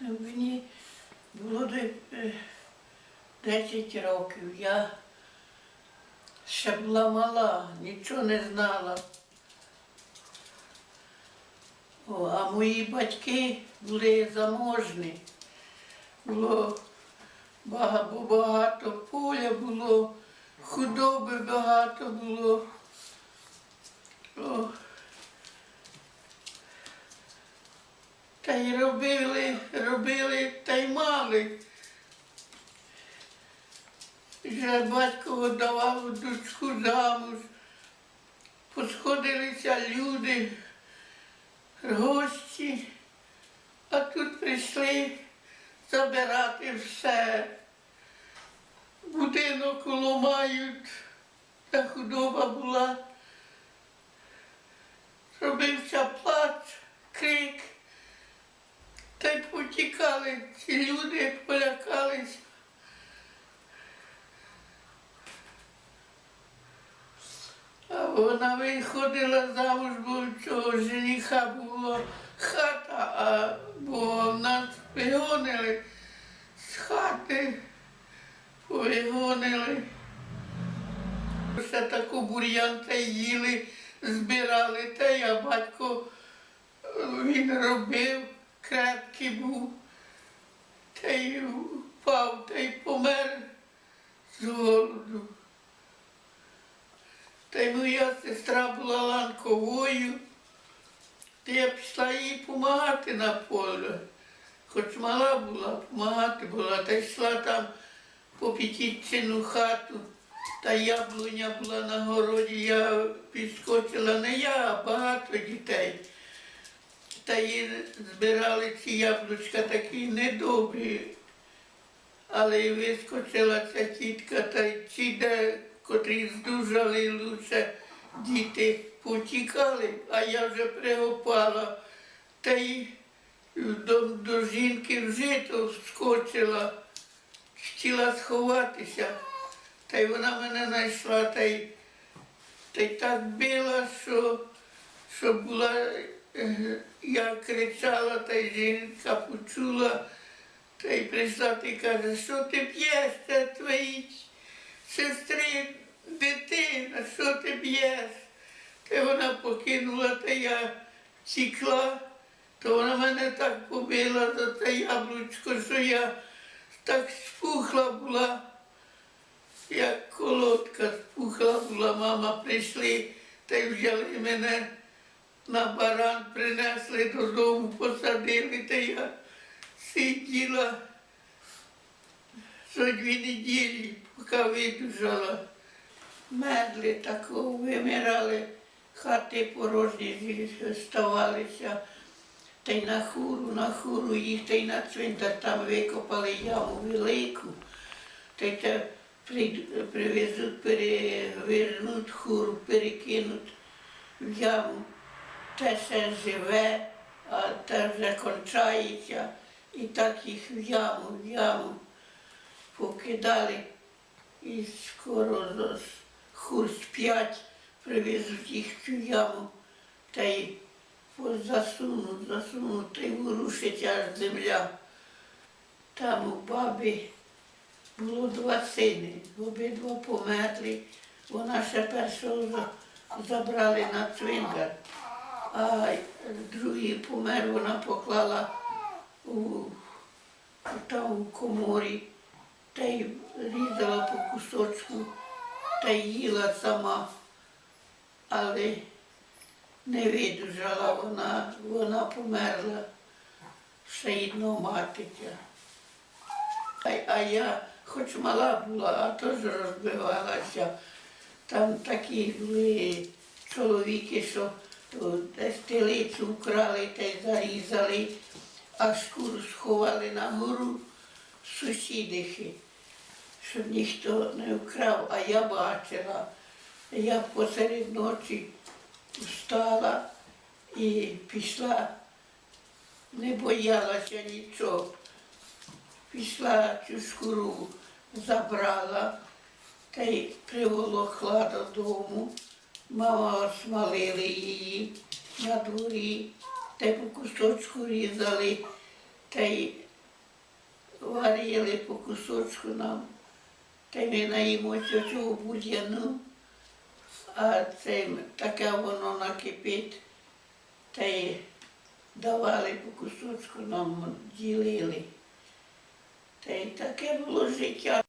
Мені було де- е, 10 років. Я ще була мала, нічого не знала. А мої батьки були заможні. Було багато поля було, худоби багато було. О. Та й робили, робили та й мали. Вже батько давав дочку замуж. Посходилися люди, гості, а тут прийшли забирати все. Будинок ламають, та худоба була. Робився плач, крик. Та й потікали ці люди, полякались. А вона виходила замуж, бо цього жениха було хата, а бо нас вигонили з хати, вигонили. Ще таку бур'ян та їли, збирали, та я батько він робив, крепкий був, та й впав, та й помер з голоду. Та й моя сестра була ланковою, та я пішла їй допомагати на поле. Хоч мала була, допомагати була, та йшла там по п'ятіччину хату, та яблуня була на городі, я підскочила не я, а багато дітей. Та їй збирали ці яблучка такі недобрі. Але й вискочила ця тітка, та й де, котрі здужали лучше діти потікали, а я вже пригопала. Та й до, до жінки в жито вскочила, хотіла сховатися. Та й вона мене знайшла, та й, та й так била, що, що була, я кричала, та й жінка почула, та й прийшла та й каже, що ти п'єш, це твої сестри, дитина, що ти б'єш? Та вона покинула, та я тікла, то вона мене так побила за це яблучко, що я так спухла була, як колодка спухла була, мама прийшли та й взяли мене на баран, принесли додому, посадили, та я сиділа за дві неділі, поки видужала. Медли такого вимирали, хати порожні ставалися. Та й на хуру, на хуру їх, та й на цвинтар там викопали яму велику, та й те привезуть, перевернуть хуру, перекинуть в яму. Те ще живе, а те вже кончається. І так їх в яму, в яму покидали. І скоро хур сп'ять, привезуть їх в цю яму, та й засунуть, засунуть, та й ворушиться аж земля. Там у бабі було два сини, обидва померли. Вона ще першого за- забрали на цвинтар, а другий помер, вона поклала у, там у коморі та й різала по кусочку та й їла сама, але не видужала вона, вона померла ще одного матиця. А, а я хоч мала була, а теж розбивалася. Там такі були чоловіки, що десь телицю вкрали та й зарізали, а шкуру сховали на гору сусідихи, щоб ніхто не вкрав, а я бачила. Я посеред ночі встала і пішла, не боялася нічого. Пішла цю шкуру, забрала та й приволокла додому. Мама осмалили її на дворі, та й по кусочку різали, та й варили по кусочку нам. Та й ми наїмо цього будяну, а це таке воно накипить, та й давали по кусочку нам ділили. Та й таке було життя.